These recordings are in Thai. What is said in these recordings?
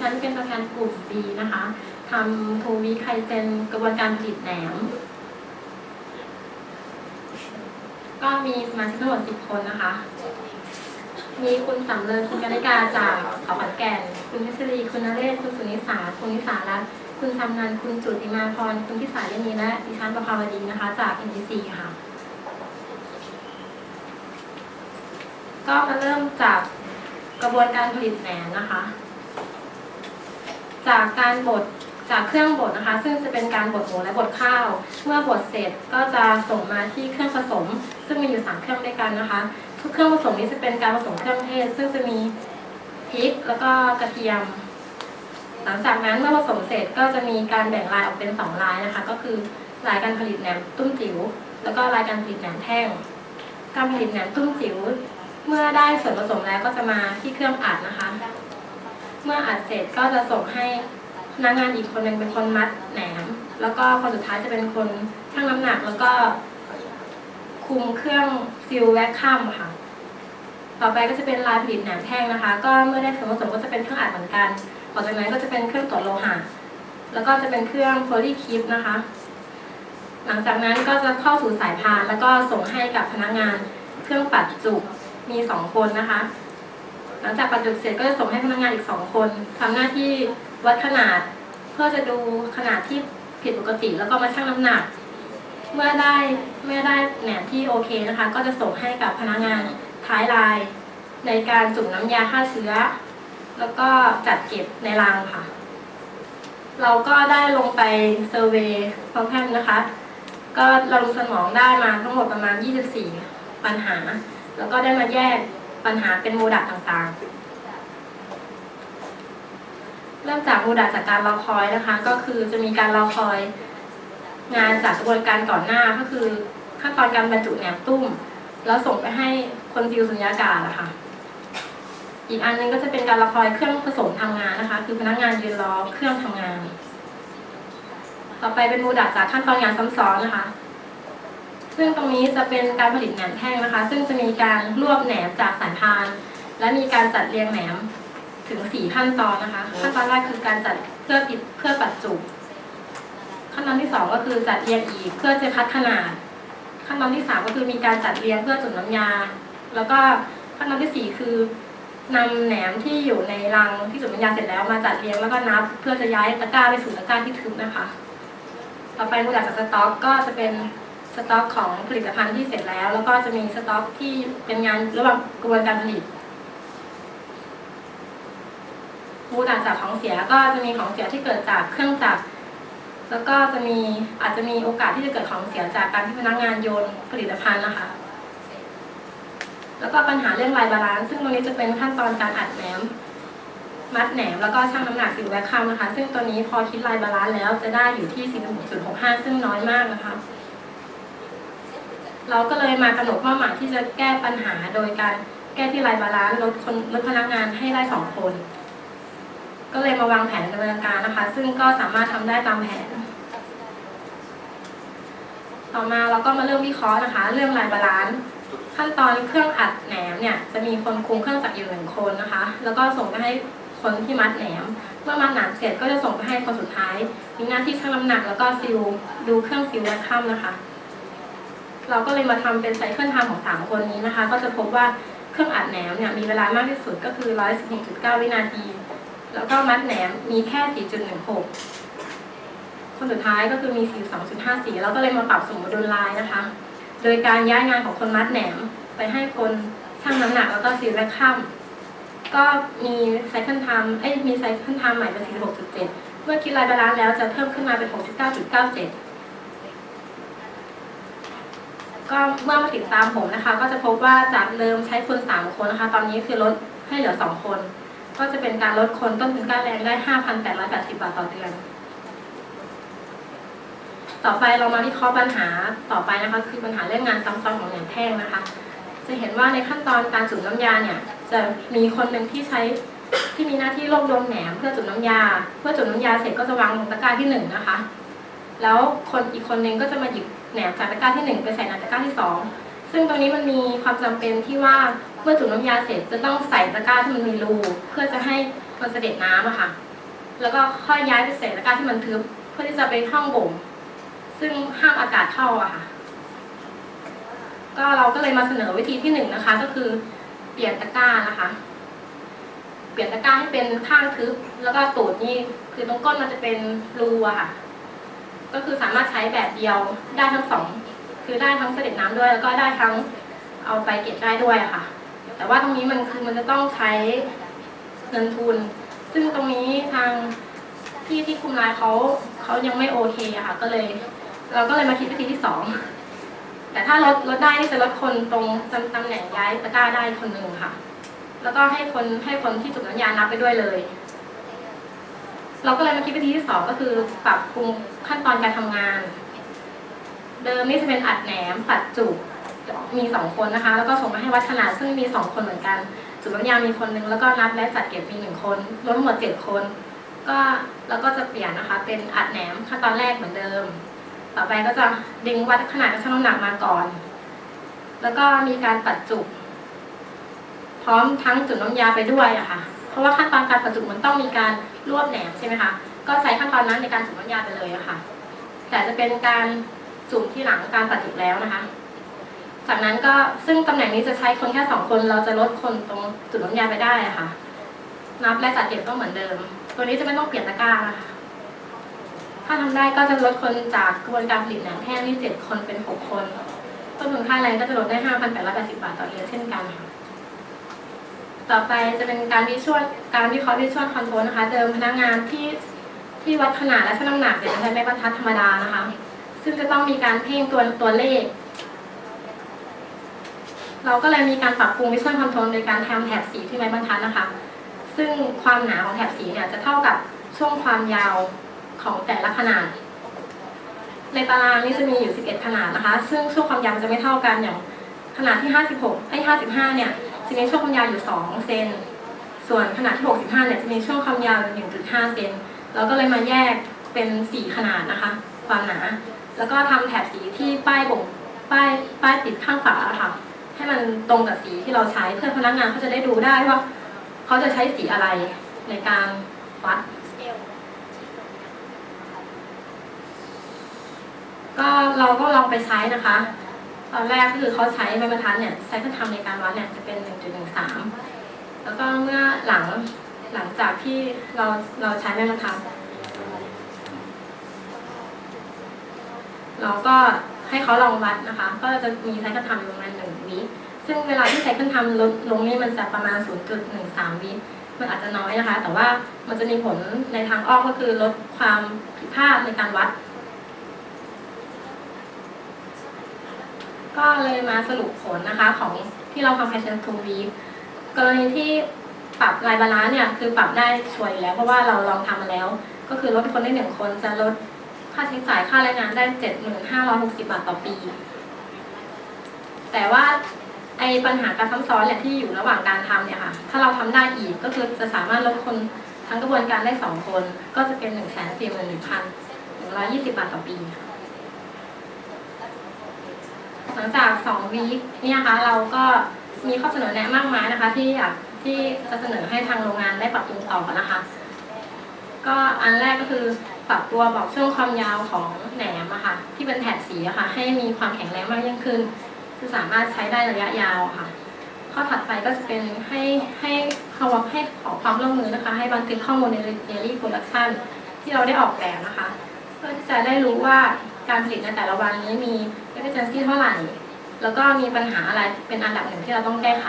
ฉันเป็นตัวแทนกลุ่ม B นะคะทำโทวิไคเซนกระบวนการผลิตแหนม ก็มีสมาชิกทั้งหมด 10 คนนะคะ มีคุณสำเริญคุณกนิกาจากเขาขอนแก่น คุณพิศรี คุณนเรศ คุณสุนิสา คุณนิสารัตน์คุณชำนันคุณจุติมาพร คุณพิสายนีและดิฉันประภาวดีนะคะ จาก NGC ค่ะ ก็มาเริ่มจากกระบวนการผลิตแหนมนะคะ จากการบดจากเครื่องบดนะคะ ซึ่งจะเป็นการบดหมูและบดข้าว เมื่อบดเสร็จก็จะส่งมาที่เครื่องผสม ซึ่งมีอยู่สามเครื่องด้วยกันนะคะ ทุกเครื่องผสมนี้จะเป็นการผสมเครื่องเทศ ซึ่งจะมีพริกแล้วก็กระเทียม หลังจากนั้นเมื่อผสมเสร็จก็จะมีการแบ่งลายออกเป็นสองลายนะคะ ก็คือลายการผลิตแหนมตุ้มจิ๋วแล้วก็ลายการผลิตแหนมแท่ง การผลิตแหนมตุ้มจิ๋วเมื่อได้ส่วนผสมแล้วก็จะมาที่เครื่องอัดนะคะ เมื่ออัดเสร็จก็จะส่งให้พนักงานอีกคนหนึ่งเป็นคนมัดแหนม แล้วก็คนสุดท้ายจะเป็นคนชั่งน้ำหนัก แล้วก็คุมเครื่องซิลแวคคัมค่ะ ต่อไปก็จะเป็นลายผลิตแหนมแท่งนะคะ ก็เมื่อได้ส่วนผสมก็จะเป็นเครื่องอัดเหมือนกันต่อจากนั้นก็จะเป็นเครื่องตรวจโลหะแล้วก็จะเป็นเครื่องโพลีคิปนะคะ หลังจากนั้นก็จะเข้าสู่สายพาน แล้วก็ส่งให้กับพนักงาน เครื่องปัดจุกมีสองคนนะคะ หลังจากปัดจุกเสร็จก็จะส่งให้พนักงานอีกสองคนทำหน้าที่วัดขนาด เพื่อจะดูขนาดที่ผิดปกติ แล้วก็มาชั่งน้ำหนัก เมื่อได้เมื่อได้แหนมที่โอเคนะคะ ก็จะส่งให้กับพนักงานท้ายลาย ในการจุ่มน้ำยาฆ่าเชื้อ แล้วก็จัดเก็บในรังค่ะ เราก็ได้ลงไปเซอร์เวย์พร้อมแพทย์นะคะ ก็เราลงสมองได้มาทั้งหมดประมาณ 24 ปัญหา แล้วก็ได้มาแยก ปัญหาเป็นโมดักต่างๆ เริ่มจากโมดักจากการรอคอยนะคะ ก็คือจะมีการรอคอย งานจากกระบวนการก่อนหน้าก็คือขั้นตอนการบรรจุแหนมตุ้ม แล้วส่งไปให้คนดิวสุญญากาศนะคะ อีกอันหนึงก็จะเป็นการรอคอยเครื่องผสมทำงานนะคะ คือพนักงานยืนรอเครื่องทำงาน ต่อไปเป็นโมดักจากขั้นตอนงานซ้ำซ้อนนะคะ ซึ่งตรงนี้จะเป็นการผลิตแหนมแท่งนะคะ ซึ่งจะมีการรวบแหนมจากสายพาน และมีการจัดเรียงแหนมถึงสี่ขั้นตอนนะคะ ขั้นตอนแรกคือการจัดเพื่อปิดเพื่อปัดจุกขั้นตอนที่สองก็คือจัดเรียงอีกเพื่อจะคัดขนาด ขั้นตอนที่สามก็คือมีการจัดเรียงเพื่อจุ่มน้ำยา แล้วก็ขั้นตอนที่สี่คือนำแหนมที่อยู่ในรังที่จุ่มน้ำยาเสร็จแล้วมาจัดเรียงแล้วก็นับ เพื่อจะย้ายตะกร้าไปสู่ตะกร้าที่ทึบนะคะ ต่อไปมูลจากสต็อกก็จะเป็น สต็อกของผลิตภัณฑ์ที่เสร็จแล้ว แล้วก็จะมีสต็อกที่เป็นงานระหว่างกระบวนการผลิตมูลจากของเสียก็จะมีของเสียที่เกิดจากเครื่องจักรแล้วก็จะมีอาจจะมีโอกาสที่จะเกิดของเสียจากการที่พนักงานโยนผลิตภัณฑ์นะคะ แล้วก็ปัญหาเรื่องลายบาลานซ์ซึ่งตรงนี้จะเป็นขั้นตอนการอัดแหนมมัดแหนมแล้วก็ชั่งน้ำหนักสิวแวคคัมนะคะ ซึ่งตัวนี้พอคิดลายบาลานซ์แล้วจะได้อยู่ที่ 46.65 ซึ่งน้อยมากนะคะ เราก็เลยมากำหนดเป้าหมายที่จะแก้ปัญหาโดยการแก้ที่ลายบาลานซ์ลดคนลดพนักงานให้ได้สองคน ก็เลยมาวางแผนดำเนินการนะคะ ซึ่งก็สามารถทำได้ตามแผน ต่อมาเราก็มาเริ่มวิเคราะห์นะคะ เรื่องลายบาลานซ์ขั้นตอนเครื่องอัดแหนมเนี่ยจะมีคนคุมเครื่องจักรอยู่หนึ่งคนนะคะ แล้วก็ส่งไปให้คนที่มัดแหนม เมื่อมัดหนามเสร็จก็จะส่งไปให้คนสุดท้าย มีหน้าที่ชั่งน้ำหนัก แล้วก็ซิลดูเครื่องซิลและค่ำนะคะ เราก็เลยมาทำเป็นไซเคิลไทม์ของสามคนนี้นะคะ ก็จะพบว่าเครื่องอัดแหนมเนี่ยมีเวลามากที่สุดก็คือ 116.9 วินาที แล้วก็มัดแหนมมีแค่ 4.16 คนสุดท้ายก็คือมี 42.54แล้วก็เลยมาปรับสมดุลลายนะคะ โดยการย้ายงานของคนมัดแหนมไปให้คนชั่งน้ำหนักแล้วก็ซีลและค่ำก็มีไซเคิลไทม์เอ้ยมีไซเคิลไทม์ใหม่เป็น 46.7 เมื่อคิดรายบาลานซ์แล้วจะเพิ่มขึ้นมาเป็น 69.97 ก็เมื่อมาติดตามผมนะคะ ก็จะพบว่าจากเดิมใช้คน 3 คนนะคะ ตอนนี้คือลดให้เหลือ 2 คน ก็จะเป็นการลดคนต้นทุนการแรงได้ 5,880 บาทต่อเดือน ต่อไปเรามาวิเคราะห์ปัญหาต่อไปนะคะ คือปัญหาเรื่องงานซ้ำซ้อนของแหนมแท่งนะคะ จะเห็นว่าในขั้นตอนการจุ่มน้ำยาเนี่ยจะมีคนหนึ่งที่ใช้ที่มีหน้าที่รวบรวมแหนมเพื่อจุ่มน้ำยา เพื่อจุ่มน้ำยาเสร็จก็จะวางลงตะกร้าที่หนึ่งนะคะ แล้วคนอีกคนนึงก็จะมาหยิบ แหนมจากตะกร้าที่หนึ่งไปใส่ในตะกร้าที่สองซึ่งตรงนี้มันมีความจำเป็นที่ว่าเมื่อจุ่มน้ำยาเสร็จจะต้องใส่ตะกร้าที่มันมีรูเพื่อจะให้มันเสด็จน้ำอะค่ะ แล้วก็ค่อยย้ายไปใส่ตะกร้าที่มันทึบเพื่อที่จะไปห้องบ่ม ซึ่งห้ามอากาศเข้าอะค่ะ ก็เราก็เลยมาเสนอวิธีที่หนึ่งนะคะ ก็คือเปลี่ยนตะกร้านะคะเปลี่ยนตะกร้าให้เป็นข้างทึบ แล้วก็ตูดนี่คือตรงก้นมันจะเป็นรูอะค่ะ ก็คือสามารถใช้แบบเดียวได้ทั้งสองคือได้ทั้งเสด็จน้ำด้วย แล้วก็ได้ทั้งเอาไปเก็บได้ด้วยค่ะ แต่ว่าตรงนี้มันคือมันจะต้องใช้เงินทุน ซึ่งตรงนี้ทางพี่ที่คุมรายเขาเขายังไม่โอเคอะค่ะ ก็เลย เราก็เลยมาคิดวิธีที่สองแต่ถ้าลดลดได้นี่จะลดคนตรงตำตำแหน่งย้ายตะกร้าได้คนหนึ่งค่ะ แล้วก็ให้คนให้คนที่จุดน้ำยานับไปด้วยเลย เราก็เลยมาคิดวิธีที่สองก็คือปรับปรุงขั้นตอนการทำงาน เดิมนี่จะเป็นอัดแหนมปัดจุกมีสองคนนะคะ แล้วก็ส่งมาให้วัดขนาดซึ่งมีสองคนเหมือนกันจุดน้ำยามีคนหนึงแล้วก็นับและจัดเก็บมีหนึ่งคนรวมทั้งหมดเจ็ดคน ก็เราก็จะเปลี่ยนนะคะ เป็นอัดแหนมขั้นตอนแรกเหมือนเดิม ต่อไปก็จะดึงวัดขนาดกระชั่งน้ำหนักมาก่อน แล้วก็มีการปัดจุกพร้อมทั้งจุดน้ำยาไปด้วยอะค่ะ เพราะว่าขั้นตอนการปัดจุมันต้องมีการรวบแหนมใช่ไหมคะ ก็ใช้ขั้นตอนนั้นในการจุดน้ำยาไปเลยอะค่ะ แต่จะเป็นการจุ่มที่หลังการปัดจุแล้วนะคะ จากนั้นก็ซึ่งตำแหน่งนี้จะใช้คนแค่สองคนเราจะลดคนตรงจุดน้ำยาไปได้อะค่ะ นับและจัดเก็บก็เหมือนเดิม ตัวนี้จะไม่ต้องเปลี่ยนตะกร้านะคะ ถ้าทำได้ก็จะลดคนจากกระบวนการผลิตแหนมแห้งที่เจ็ดคนเป็นหกคนต้นทุนค่าแรงก็จะลดได้ห้าพันแปดร้อยแปดสิบบาทต่อเดือนเช่นกันค่ะ ต่อไปจะเป็นการวิชวลการวิเคราะห์วิชวลคอนโทรลนะคะ เดิมพนักงานที่ที่วัดขนาดและชั่งน้ำหนักเนี่ยจะใช้ไม้บรรทัดธรรมดานะคะ ซึ่งจะต้องมีการเพ่งตัวตัวเลข เราก็เลยมีการปรับปรุงวิชวลคอนโทรลโดยการทำแถบสีที่ไม้บรรทัดนะคะ ซึ่งความหนาของแถบสีเนี่ยจะเท่ากับช่วงความยาวของแต่ละขนาด ในตารางนี้จะมีอยู่ 11 ขนาดนะคะ ซึ่งช่วงความยาวจะไม่เท่ากันอย่างขนาดที่ 56ไอ้55 เนี่ย จะมีช่วงความยาวอยู่ 2 เซน ส่วนขนาดที่ 65 เนี่ยจะมีช่วงความยาวอยู่1.5 เซน เราก็เลยมาแยกเป็น 4 ขนาดนะคะ ความหนา แล้วก็ทำแถบสีที่ป้ายบ่งป้ายป้ายติดข้างฝาค่ะ ให้มันตรงกับสีที่เราใช้เพื่อพนักงานเขาจะได้ดูได้ว่าเขาจะใช้สีอะไรในการวัดก็เราก็ลองไปใช้นะคะ ตอนแรกก็คือเขาใช้ไม้บรรทัดเนี่ยใช้เครื่อทำในการวัดเนี่ยจะเป็น 1.13 แล้วก็เมื่อหลังหลังจากที่เราเราใช้ไม้บรรทัดเราก็ให้เขาลองวัดนะคะ ก็จะมีใช้เครื่องทำอยู่ประมาณหนึ่งวิซึ่งเวลาที่ใช้เครื่องทำลดลงนี่มันจะประมาณ 0.13 วิมันอาจจะน้อยนะคะ แต่ว่ามันจะมีผลในทางอ้อมก็คือลดความผิดพลาดในการวัด ก็เลยมาสรุปผลนะคะของที่เราทำ Passion to Week กรณีที่ปรับลายบาลานซ์เนี่ยคือปรับได้ช่วยแล้ว เพราะว่าเราลองทำมาแล้ว ก็คือลดคนได้หนึ่งคนจะลดค่าใช้จ่ายค่าแรงงานได้เจ็ดหมื่นห้าร้อยหกสิบาทต่อปี แต่ว่าไอ้ปัญหาการซ้ำซ้อนเนี่ยที่อยู่ระหว่างการทำเนี่ยค่ะ ถ้าเราทำได้อีกก็คือจะสามารถลดคนทั้งกระบวนการได้สองคน ก็จะเป็นหนึ่งแสนสี่หมื่นหนึ่งพันหนึ่งร้อยยี่สิบาทต่อปี หลังจากสองวีคเนี่ยนะคะเราก็มีข้อเสนอแนะมากมายนะคะ ที่อยากที่จะเสนอให้ทางโรงงานได้ปรับปรุงต่อนะคะ ก็อันแรกก็คือปรับตัวบอกช่วงความยาวของแหนมอะค่ะ ที่เป็นแถบสีอะค่ะ ให้มีความแข็งแรงมากยิ่งขึ้น คือสามารถใช้ได้ระยะยาวค่ะ ข้อถัดไปก็จะเป็นให้ให้เขาให้ขอความร่วมมือนะคะ ให้บันทึกข้อมูลใน Daily Production ที่เราได้ออกแบบนะคะ เพื่อที่จะได้รู้ว่า การผลิตในแต่ละวันนี้มี efficiency เท่าไหร่ แล้วก็มีปัญหาอะไรเป็นอันดับหนึ่งที่เราต้องแก้ไข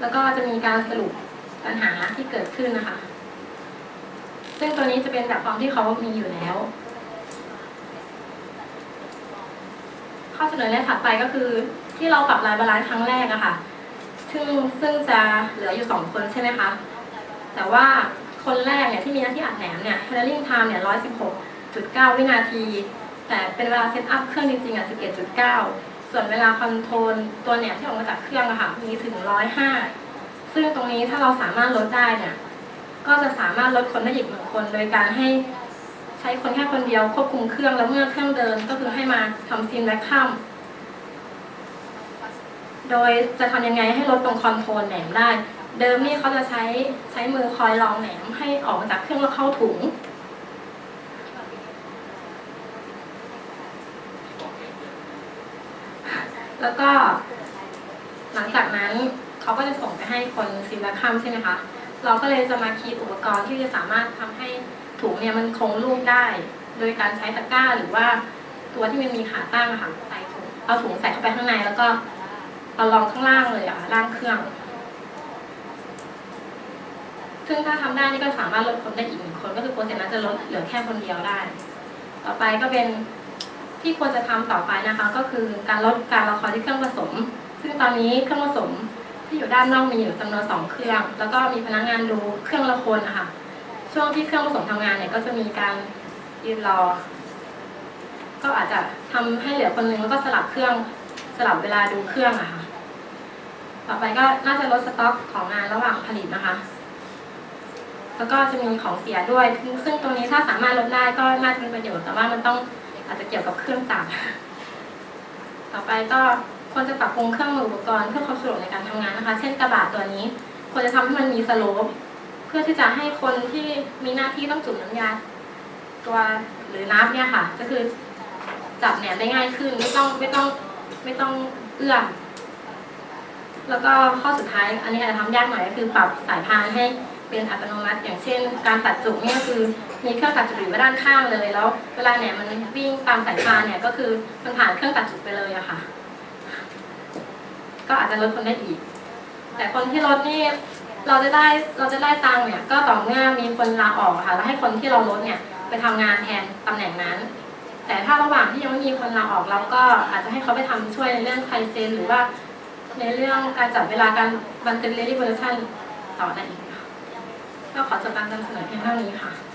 แล้วก็จะมีการสรุปปัญหาที่เกิดขึ้นนะคะ ซึ่งตัวนี้จะเป็นแบบฟอร์มที่เขามีอยู่แล้ว ข้อเสนอแนะถัดไปก็คือที่เราปรับลายบาลานซ์ครั้งแรกอะค่ะซึ่งซึ่งจะเหลืออยู่สองคนใช่ไหมคะ แต่ว่า คนแรกเนี่ยที่มีหน้าที่อัดแหนมเนี่ย handling time เนี่ย116.9 วินาที แต่เป็นเวลาเซตอัพเครื่องจริงๆอะ11.9 ส่วนเวลาคอนโทรลตัวแหนมที่ออกมาจากเครื่องอะค่ะมีถึง 105 ซึ่งตรงนี้ถ้าเราสามารถลดได้เนี่ย ก็จะสามารถลดคนได้อีกหนึ่งคน โดยการให้ใช้คนแค่คนเดียวควบคุมเครื่องแล้วเมื่อเครื่องเดินก็คือให้มาทำซีนแวคคัมโดยจะทำยังไงให้ลดตรงคอนโทรลแหนมได้ เดิมนี่เขาจะใช้ใช้มือคอยรองแหนมให้ออกมาจากเครื่องแล้วเข้าถุง แล้วก็ หลังจากนั้นเขาก็จะส่งไปให้คนซิลคัมใช่ไหมคะ เราก็เลยจะมาคิดอุปกรณ์ที่จะสามารถทำให้ถุงเนี่ยมันคงรูปได้ โดยการใช้ตะกร้าหรือว่าตัวที่มันมีขาตั้งค่ะใส่ถุงเอาถุงใส่เข้าไปข้างในแล้วก็เอารองข้างล่างเลยอะล่างเครื่อง ซึ่งถ้าทำได้นี่ก็สามารถลดคนได้อีกหนึ่งคน ก็คือโปรเซสนั้นจะลดเหลือแค่คนเดียวได้ ต่อไปก็เป็นที่ควรจะทำต่อไปนะคะ ก็คือการลดการระคอยที่เครื่องผสม ซึ่งตอนนี้เครื่องผสมที่อยู่ด้านนอกมีอยู่จำนวนสองเครื่อง แล้วก็มีพนักงานดูเครื่องละคนนะคะช่วงที่เครื่องผสมทำงานเนี่ยก็จะมีการยืนรอ ก็อาจจะทำให้เหลือคนนึงแล้วก็สลับเครื่องสลับเวลาดูเครื่องอะค่ะ ต่อไปก็น่าจะลดสต็อกของงานระหว่างผลิตนะคะ แล้วก็จะมีของเสียด้วย ซึ่งตรงนี้ถ้าสามารถลดได้ก็น่าจะเป็นประโยชน์ แต่ว่ามันต้องอาจจะเกี่ยวกับเครื่องจักรต่อไปก็ควรจะปรับปรุงเครื่องมืออุปกรณ์เพื่อความสะดวกในการทำงานนะคะ เช่นกระบะตัวนี้ควรจะทำให้มันมีสโลปเพื่อที่จะให้คนที่มีหน้าที่ต้องจุ่มน้ำยาตัวหรือน้ำเนี่ยค่ะ ก็คือจับแหนมได้ง่ายขึ้น ไม่ต้องไม่ต้องไม่ต้องเอื้อมแล้วก็ข้อสุดท้ายอันนี้อาจจะทำยากหน่อยก็คือปรับสายพานให้ เป็นอัตโนมัติ อย่างเช่น การตัดจุกเนี่ยคือมีเครื่องตัดจุกอยู่ด้านข้างเลย แล้วเวลาแหนมมันวิ่งตามสายพานเนี่ยก็คือมันผ่านเครื่องตัดจุกไปเลยอะค่ะ ก็อาจจะลดคนได้อีก แต่คนที่ลดนี่เราจะได้เราจะได้ตังค์เนี่ย ก็ต่อเมื่อมีคนลาออกค่ะ แล้วให้คนที่เราลดเนี่ยไปทำงานแทนตำแหน่งนั้น แต่ถ้าระหว่างที่ยังไม่มีคนลาออกเราก็อาจจะให้เขาไปทำช่วยในเรื่องไคเซนหรือว่าในเรื่องการจัดเวลาการบันทึกเรดี้เวอร์ชันต่อได้อีก ก็ขอจบการนำเสนอเพียงเท่านี้ค่ะ